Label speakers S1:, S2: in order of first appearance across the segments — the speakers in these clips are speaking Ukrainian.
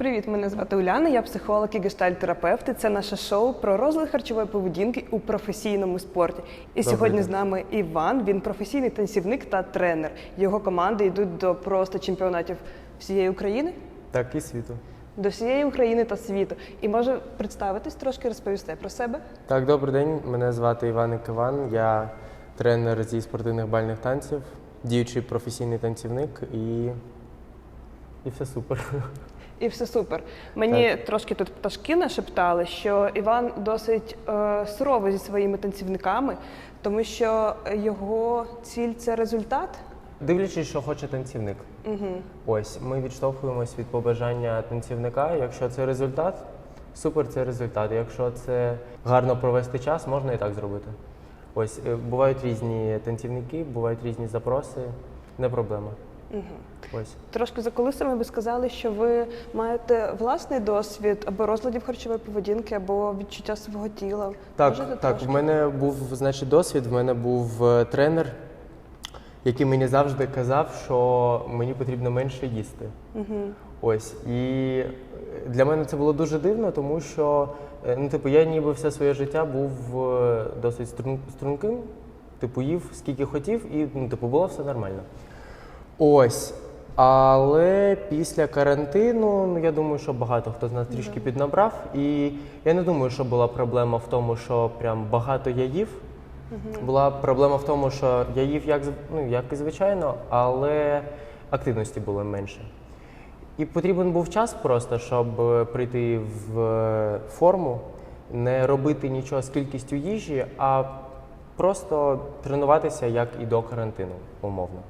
S1: Привіт, мене звати Уляна, я психолог і гештальт-терапевт. І Це наше шоу про розлад харчової поведінки у професійному спорті. І сьогодні з нами Іван. Він професійний танцівник та тренер. Його команди йдуть до просто чемпіонатів всієї України,
S2: Так, і світу.
S1: до всієї України та світу. І може представитись трошки розповісти про себе.
S2: Так, добрий день. Мене звати Іваник Іван. Я тренер зі спортивних бальних танців, діючий професійний танцівник і. І все супер.
S1: І все супер. Мені трошки тут пташки нашептали, що Іван досить е, суровий зі своїми танцівниками, тому що його ціль це результат.
S2: Дивлячись, що хоче танцівник.
S1: Угу.
S2: Ось ми відштовхуємось від побажання танцівника. Якщо це результат, супер, це результат. Якщо це гарно провести час, можна і так зробити. Ось е, бувають різні танцівники, бувають різні запроси, не проблема.
S1: Угу.
S2: Ось.
S1: Трошки за кулисами ви сказали, що ви маєте власний досвід або розладів харчової поведінки, або відчуття свого тіла.
S2: Так,
S1: Можете
S2: так.
S1: трошки?
S2: В мене був значить досвід. В мене був е, тренер, який мені завжди казав, що мені потрібно менше їсти.
S1: Угу.
S2: Ось і для мене це було дуже дивно, тому що е, ну, типу, я ніби все своє життя був е, досить струн, струнким, типу, їв скільки хотів, і ну, типу, було все нормально. Ось. Але після карантину, ну я думаю, що багато хто з нас трішки піднабрав. І я не думаю, що була проблема в тому, що прям багато я їв. Була проблема в тому, що я їв як, ну, як і звичайно, але активності було менше. І потрібен був час просто, щоб прийти в е, форму, не робити нічого з кількістю їжі, а просто тренуватися як і до карантину, умовно.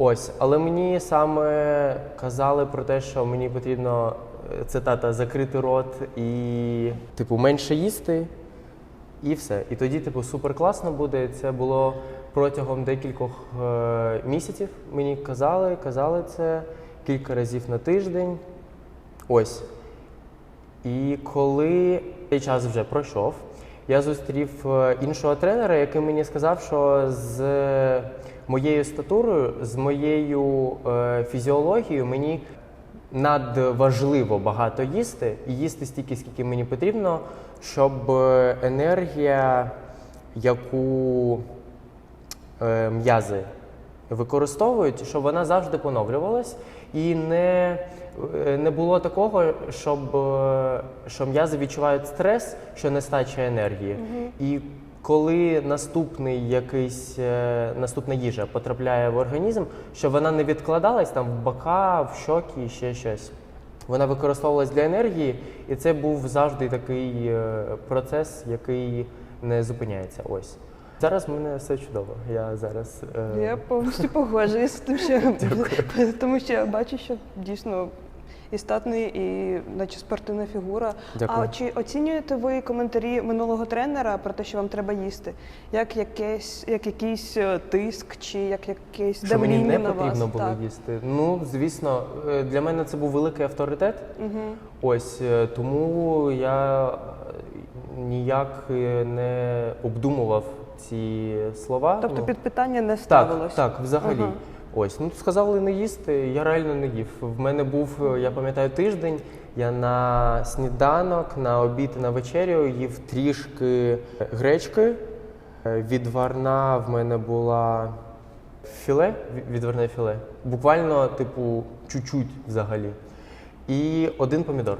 S2: Ось, але мені саме казали про те, що мені потрібно е, цитата закрити рот і, типу, менше їсти, і все. І тоді, типу, супер класно буде. Це було протягом декількох е, місяців. Мені казали, казали це кілька разів на тиждень. Ось. І коли цей час вже пройшов, я зустрів е, іншого тренера, який мені сказав, що з моєю статурою, з моєю е, фізіологією мені надважливо багато їсти і їсти стільки, скільки мені потрібно, щоб е, енергія, яку е, м'язи використовують, щоб вона завжди поновлювалась і не, е, не було такого, щоб, е, що м'язи відчувають стрес, що нестача енергії. І коли наступний якийсь е, наступна їжа потрапляє в організм, щоб вона не відкладалась там в бока, в щоки, ще щось. Вона використовувалась для енергії, і це був завжди такий е, процес, який не зупиняється. Ось зараз в мене все чудово. Я зараз е,
S1: Я повністю погоджуюсь з тим, що тому що я бачу, що дійсно і статний, і наче спортивна фігура.
S2: Дякую.
S1: А чи оцінюєте ви коментарі минулого тренера про те, що вам треба їсти? Як якесь, як якийсь е, тиск, чи як якесь
S2: що мені не
S1: на
S2: потрібно
S1: вас?
S2: було
S1: Так.
S2: їсти. Ну звісно, е, для мене це був великий авторитет.
S1: Угу.
S2: Ось е, тому я ніяк не обдумував ці слова.
S1: Тобто
S2: Ну,
S1: під питання не ставилось?
S2: Так, так, взагалі.
S1: Ага.
S2: Ось, ну сказали не їсти, я реально не їв. В мене був, е, я пам'ятаю, тиждень. Я на сніданок, на обід і на вечерю їв трішки гречки. Е, Відварна в мене була філе, відварне філе. Буквально, типу, чуть-чуть взагалі. І один помідор.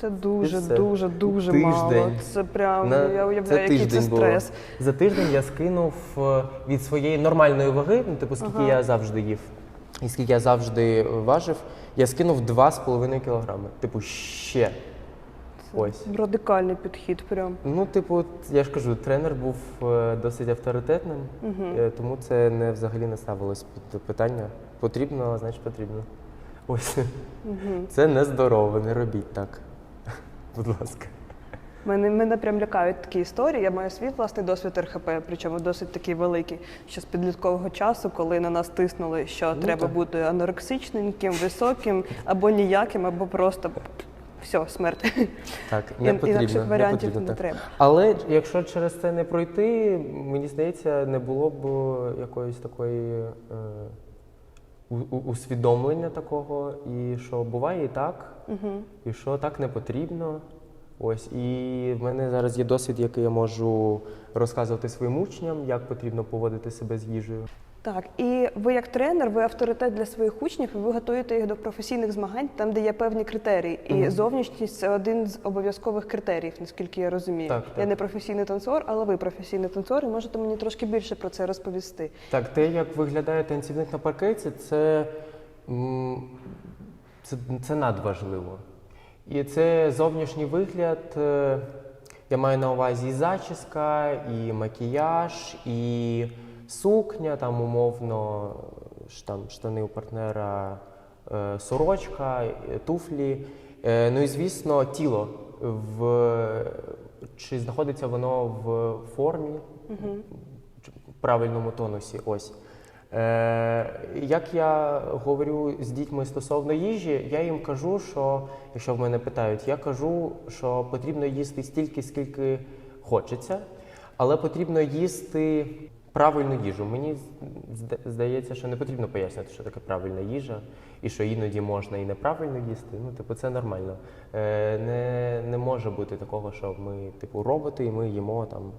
S1: Це дуже,
S2: все.
S1: дуже, дуже
S2: Тиждень.
S1: мало. Це прям
S2: На-
S1: я уявляю,
S2: це
S1: який це
S2: тиждень було.
S1: стрес.
S2: За тиждень я скинув е, від своєї нормальної ваги, ну типу скільки
S1: Ага.
S2: я завжди їв, і скільки я завжди важив, я скинув 2,5 кілограми. Типу, ще. Ось.
S1: Радикальний підхід, прям.
S2: Ну, типу, я ж кажу, тренер був е, досить авторитетним, е, тому це не взагалі не ставилось під питання. Потрібно, значить потрібно. Ось. Це нездорово, не робіть так. Будь ласка.
S1: Мене, мене прям лякають такі історії. Я маю свій власний досвід РХП, причому досить такий великий. Ще з підліткового часу, коли на нас тиснули, що
S2: Ну,
S1: треба
S2: так.
S1: бути анорексичненьким, високим, або ніяким, або просто все, смерть.
S2: Так, не потрібно.
S1: інакших
S2: не
S1: варіантів
S2: потрібно,
S1: не треба.
S2: Але якщо через це не пройти, мені здається, не було б якоїсь такої е, усвідомлення такого, і що буває і так, і що так не потрібно. Ось, і в мене зараз є досвід, який я можу розказувати своїм учням, як потрібно поводити себе з їжею.
S1: Так, і ви як тренер, ви авторитет для своїх учнів, і ви готуєте їх до професійних змагань, там, де є певні критерії. І зовнішність це один з обов'язкових критеріїв, наскільки я розумію.
S2: Так,
S1: Я не професійний танцор, але ви професійний танцор, і можете мені трошки більше про це розповісти.
S2: Так, те, як виглядає танцівник на паркеті, це, це, це надважливо. І це зовнішній вигляд. е, Я маю на увазі і зачіска, і макіяж, і сукня, там умовно там, штани у партнера, е, сорочка, е, туфлі. Е, Ну і звісно, тіло. В, чи знаходиться воно в формі, чи- правильному тонусі. Ось. Е, як я говорю з дітьми стосовно їжі, я їм кажу, що якщо в мене питають, я кажу, що потрібно їсти стільки, скільки хочеться, але потрібно їсти правильну їжу. Мені здається, що не потрібно пояснювати, що таке правильна їжа, і що іноді можна і неправильно їсти. Ну, типу, це нормально. Е, не, не може бути такого, що ми, типу, роботи, і ми їмо там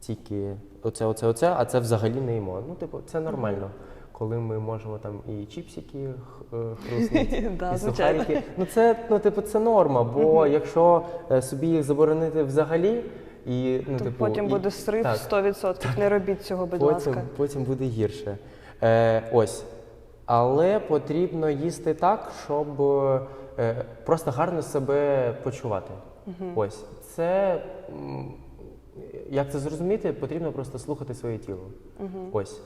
S2: тільки оце, оце, оце, а це взагалі не їмо. Ну, типу, це нормально. Коли ми можемо там і чіпсики е, хруснути, і сухарики. Ну це ну, типу, це норма, бо якщо е, собі їх заборонити взагалі, і ну, типу,
S1: потім
S2: і-
S1: буде срив
S2: так,
S1: 100%. Не робіть цього, будь
S2: потім,
S1: ласка.
S2: потім буде гірше. Е, ось. Але потрібно їсти так, щоб е, просто гарно себе почувати. Ось. Це, як це зрозуміти, потрібно просто слухати своє тіло. Ось.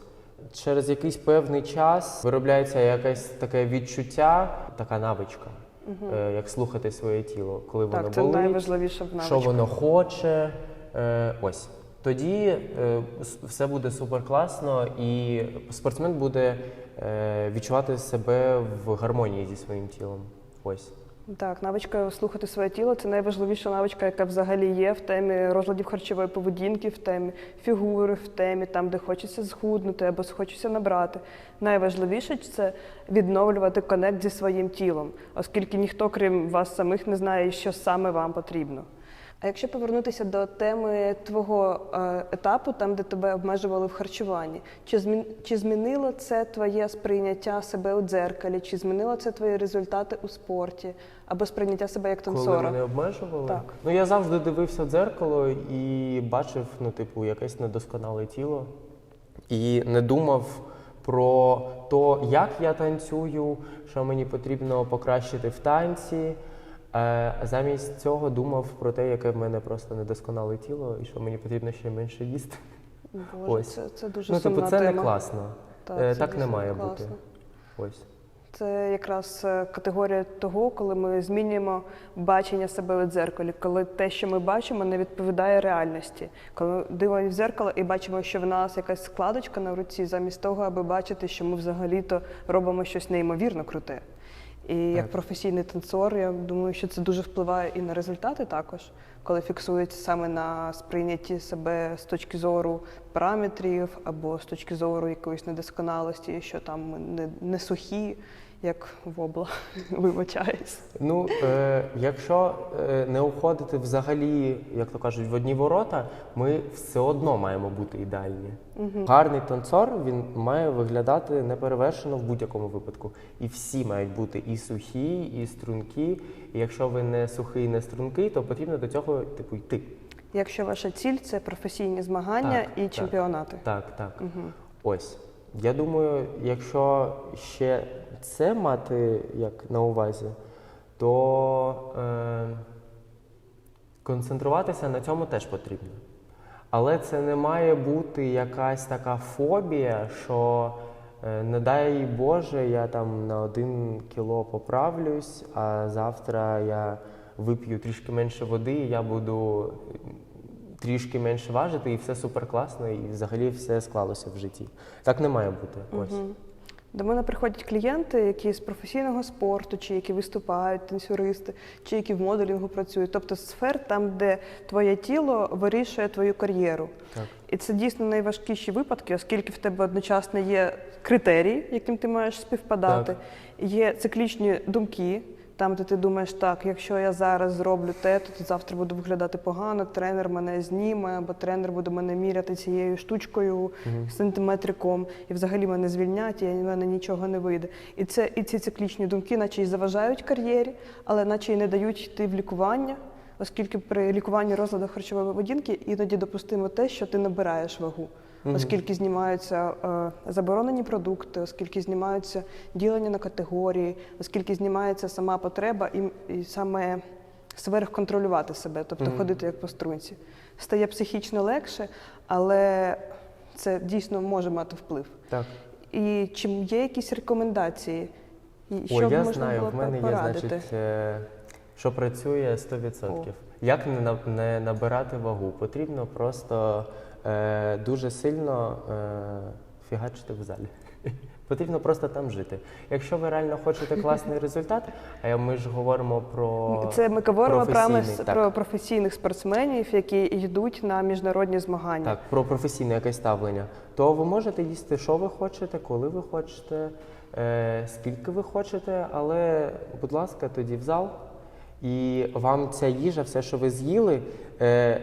S2: Через якийсь певний час виробляється якесь таке відчуття, така навичка, е, як слухати своє тіло, коли воно
S1: Так, це
S2: болить,
S1: найважливіше в
S2: що воно хоче. Е, ось. Тоді е, все буде супер класно, і спортсмен буде е, відчувати себе в гармонії зі своїм тілом. Ось.
S1: Так, навичка слухати своє тіло це найважливіша навичка, яка взагалі є в темі розладів харчової поведінки, в темі фігури, в темі там, де хочеться зхуднути або хочеться набрати. Найважливіше це відновлювати конект зі своїм тілом, оскільки ніхто, крім вас самих, не знає, що саме вам потрібно. А якщо повернутися до теми твого е, етапу, там де тебе обмежували в харчуванні, чи змін чи змінило це твоє сприйняття себе у дзеркалі, чи змінило це твої результати у спорті, або сприйняття себе як
S2: Коли
S1: танцора?
S2: мене обмежували,
S1: Так.
S2: ну я завжди дивився в дзеркало і бачив, ну, типу, якесь недосконале тіло. І не думав про те, як я танцюю, що мені потрібно покращити в танці. Замість цього думав про те, яке в мене просто недосконале тіло, і що мені потрібно ще менше їсти.
S1: Боже,
S2: Ось.
S1: це, це дуже
S2: ну,
S1: сумна
S2: типу, це
S1: тема.
S2: не класно.
S1: Так,
S2: Е,
S1: це
S2: так не має
S1: класно.
S2: бути. Ось.
S1: Це якраз е, категорія того, коли ми змінюємо бачення себе у дзеркалі, коли те, що ми бачимо, не відповідає реальності. Коли ми дивимося в дзеркало і бачимо, що в нас якась складочка на руці, замість того, аби бачити, що ми взагалі-то робимо щось неймовірно круте. І як професійний танцор, я думаю, що це дуже впливає і на результати також, коли фіксується саме на сприйнятті себе з точки зору параметрів або з точки зору якоїсь недосконалості, що там ми не, не сухі, як вобла, вибачаюсь.
S2: Ну, е, якщо е, не уходити взагалі, як то кажуть, в одні ворота, ми все одно маємо бути ідеальні. Гарний танцор він має виглядати неперевершено в будь-якому випадку. І всі мають бути і сухі, і стрункі. І якщо ви не сухий, не стрункий, то потрібно до цього типу йти.
S1: Якщо ваша ціль це професійні змагання
S2: Так,
S1: і
S2: так.
S1: чемпіонати.
S2: Так, так. Ось. Я думаю, якщо ще це мати як на увазі, то е, концентруватися на цьому теж потрібно. Але це не має бути якась така фобія, що е, не дай Боже, я там на один кіло поправлюсь, а завтра я вип'ю трішки менше води, і я буду трішки менше важити, і все супер класно, і взагалі все склалося в житті. Так не має бути. Ось.
S1: До мене приходять клієнти, які з професійного спорту, чи які виступають, танцюристи, чи які в моделінгу працюють. Тобто сфер там, де твоє тіло вирішує твою кар'єру.
S2: Так.
S1: І це дійсно найважкіші випадки, оскільки в тебе одночасно є критерії, яким ти маєш співпадати,
S2: Так.
S1: є циклічні думки. Там, де ти думаєш, так, якщо я зараз зроблю те, то завтра буду виглядати погано, тренер мене зніме, або тренер буде мене міряти цією штучкою, сантиметриком, і взагалі мене звільнять, і в мене нічого не вийде. І це і ці циклічні думки, наче й заважають кар'єрі, але наче й не дають йти в лікування, оскільки при лікуванні розладу харчової поведінки іноді допустимо те, що ти набираєш вагу. Оскільки знімаються е, заборонені продукти, оскільки знімаються ділення на категорії, оскільки знімається сама потреба і, і саме сверхконтролювати себе, тобто ходити як по струнці. Стає психічно легше, але це дійсно може мати вплив.
S2: Так.
S1: І чи є якісь рекомендації? І що б
S2: я
S1: можна
S2: знаю,
S1: було
S2: в мене є,
S1: порадити?
S2: значить, е, що працює 100%. Як не, не набирати вагу? Потрібно просто е, дуже сильно е, фігачити в залі. Потрібно просто там жити. Якщо ви реально хочете класний результат, а ми ж говоримо про
S1: Це ми говоримо про, про професійних спортсменів, які йдуть на міжнародні змагання.
S2: Так, про професійне якесь ставлення. То ви можете їсти, що ви хочете, коли ви хочете, е, скільки ви хочете, але, будь ласка, тоді в зал. І вам ця їжа, все, що ви з'їли, е,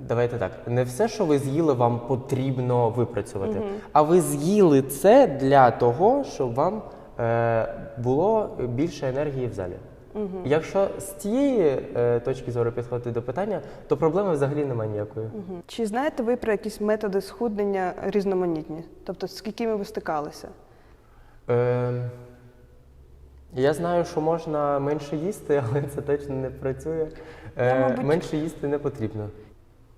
S2: давайте так, не все, що ви з'їли, вам потрібно випрацювати. А ви з'їли це для того, щоб вам е, було більше енергії в залі. Якщо з цієї е, точки зору підходити до питання, то проблеми взагалі немає ніякої.
S1: Мгм. Чи знаєте ви про якісь методи схуднення різноманітні? Тобто з якими ви стикалися?
S2: Е, я знаю, що можна менше їсти, але це точно не працює. Е,
S1: Я, мабуть-
S2: Менше їсти не потрібно.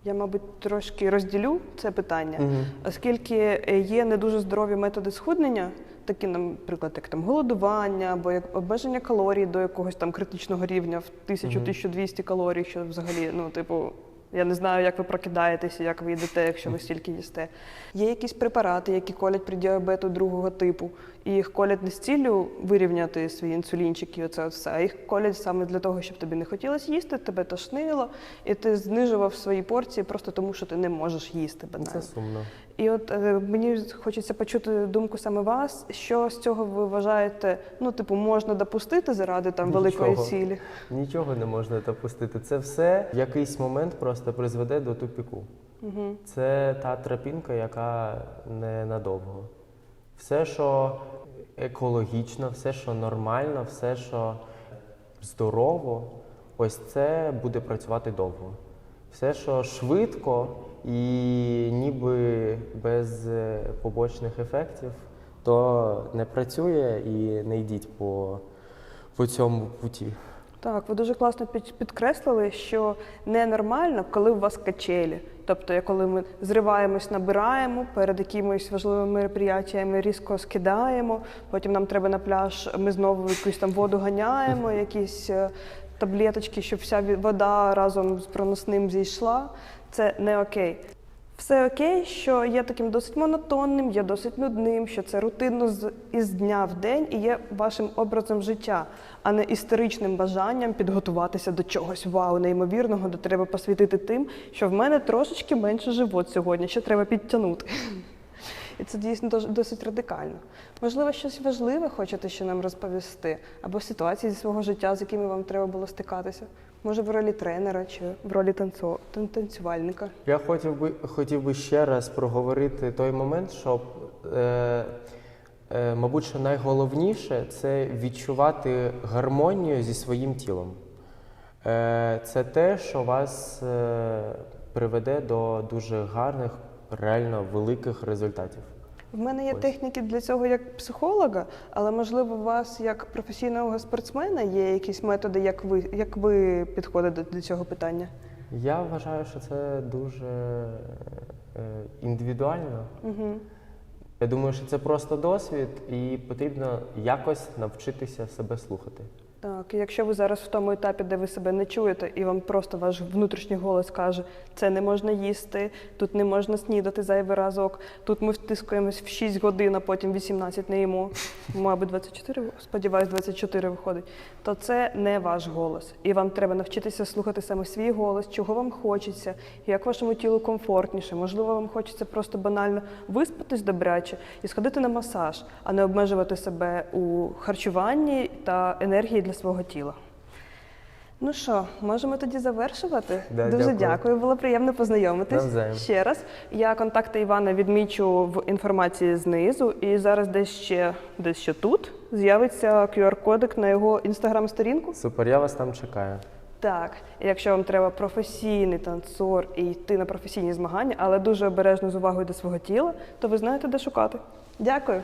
S1: Я, мабуть, трошки розділю це питання,
S2: Мгм.
S1: оскільки е, є не дуже здорові методи схуднення, такі, наприклад, як там голодування або як обмеження калорій до якогось там критичного рівня в 1000-1200 калорій, що взагалі, ну, типу, я не знаю, як ви прокидаєтеся, як ви їдете, якщо ви стільки їсте. Є якісь препарати, які колять при діабету другого типу, і їх колять не з ціллю вирівняти свій інсулінчик і оце все, а їх колять саме для того, щоб тобі не хотілося їсти, тебе тошнило, і ти знижував свої порції просто тому, що ти не можеш їсти
S2: Це сумно.
S1: І от е, мені хочеться почути думку саме вас, що з цього ви вважаєте, ну, типу, можна допустити заради там великої
S2: Нічого.
S1: цілі.
S2: Нічого не можна допустити. Це все в якийсь момент просто призведе до тупіку.
S1: Угу.
S2: Це та тропінка, яка не надовго. Все, що екологічно, все, що нормально, все, що здорово, ось це буде працювати довго. Все, що швидко і ніби без е, побочних ефектів, то не працює і не йдіть по, по цьому путі.
S1: Так, ви дуже класно під- підкреслили, що ненормально, коли у вас качелі. Тобто, коли ми зриваємось, набираємо перед якимись важливими мероприятиями, різко скидаємо, потім нам треба на пляж, ми знову якусь там воду ганяємо, якісь е, таблеточки, щоб вся вода разом з проносним зійшла. Це не окей. Все окей, що є таким досить монотонним, є досить нудним, що це рутинно з із дня в день і є вашим образом життя, а не історичним бажанням підготуватися до чогось вау, неймовірного, де треба посвятити тим, що в мене трошечки менше живот сьогодні, що треба підтягнути. І це дійсно дос- досить радикально. Можливо, щось важливе хочете ще нам розповісти, або ситуації зі свого життя, з якими вам треба було стикатися. Може, в ролі тренера чи в ролі танцо- тан- танцювальника.
S2: Я хотів би, хотів би ще раз проговорити той момент, що, е, е, мабуть, що найголовніше це відчувати гармонію зі своїм тілом. Е, це те, що вас е, приведе до дуже гарних, реально великих результатів.
S1: В мене є
S2: Ось.
S1: техніки для цього як психолога, але можливо, у вас як професійного спортсмена є якісь методи, як ви, як ви підходите до цього питання?
S2: Я вважаю, що це дуже е, індивідуально.
S1: Угу.
S2: Я думаю, що це просто досвід, і потрібно якось навчитися себе слухати.
S1: Так, якщо ви зараз в тому етапі, де ви себе не чуєте, і вам просто ваш внутрішній голос каже, це не можна їсти, тут не можна снідати зайвий разок, тут ми втискуємось в 6 годин, а потім 18 не їмо, мабуть, 24, сподіваюсь, 24 виходить, то це не ваш голос. І вам треба навчитися слухати саме свій голос, чого вам хочеться, як вашому тілу комфортніше. Можливо, вам хочеться просто банально виспатись добряче і сходити на масаж, а не обмежувати себе у харчуванні та енергії для свого тіла. Ну що, можемо тоді завершувати?
S2: Да,
S1: Дуже
S2: дякую.
S1: дякую, було приємно познайомитись.
S2: Навзаєм.
S1: Ще раз. Я контакти Івана відмічу в інформації знизу, і зараз десь ще, десь ще тут з'явиться QR-кодик на його інстаграм-сторінку.
S2: Супер, я вас там чекаю.
S1: Так, якщо вам треба професійний танцор і йти на професійні змагання, але дуже обережно з увагою до свого тіла, то ви знаєте, де шукати. Дякую.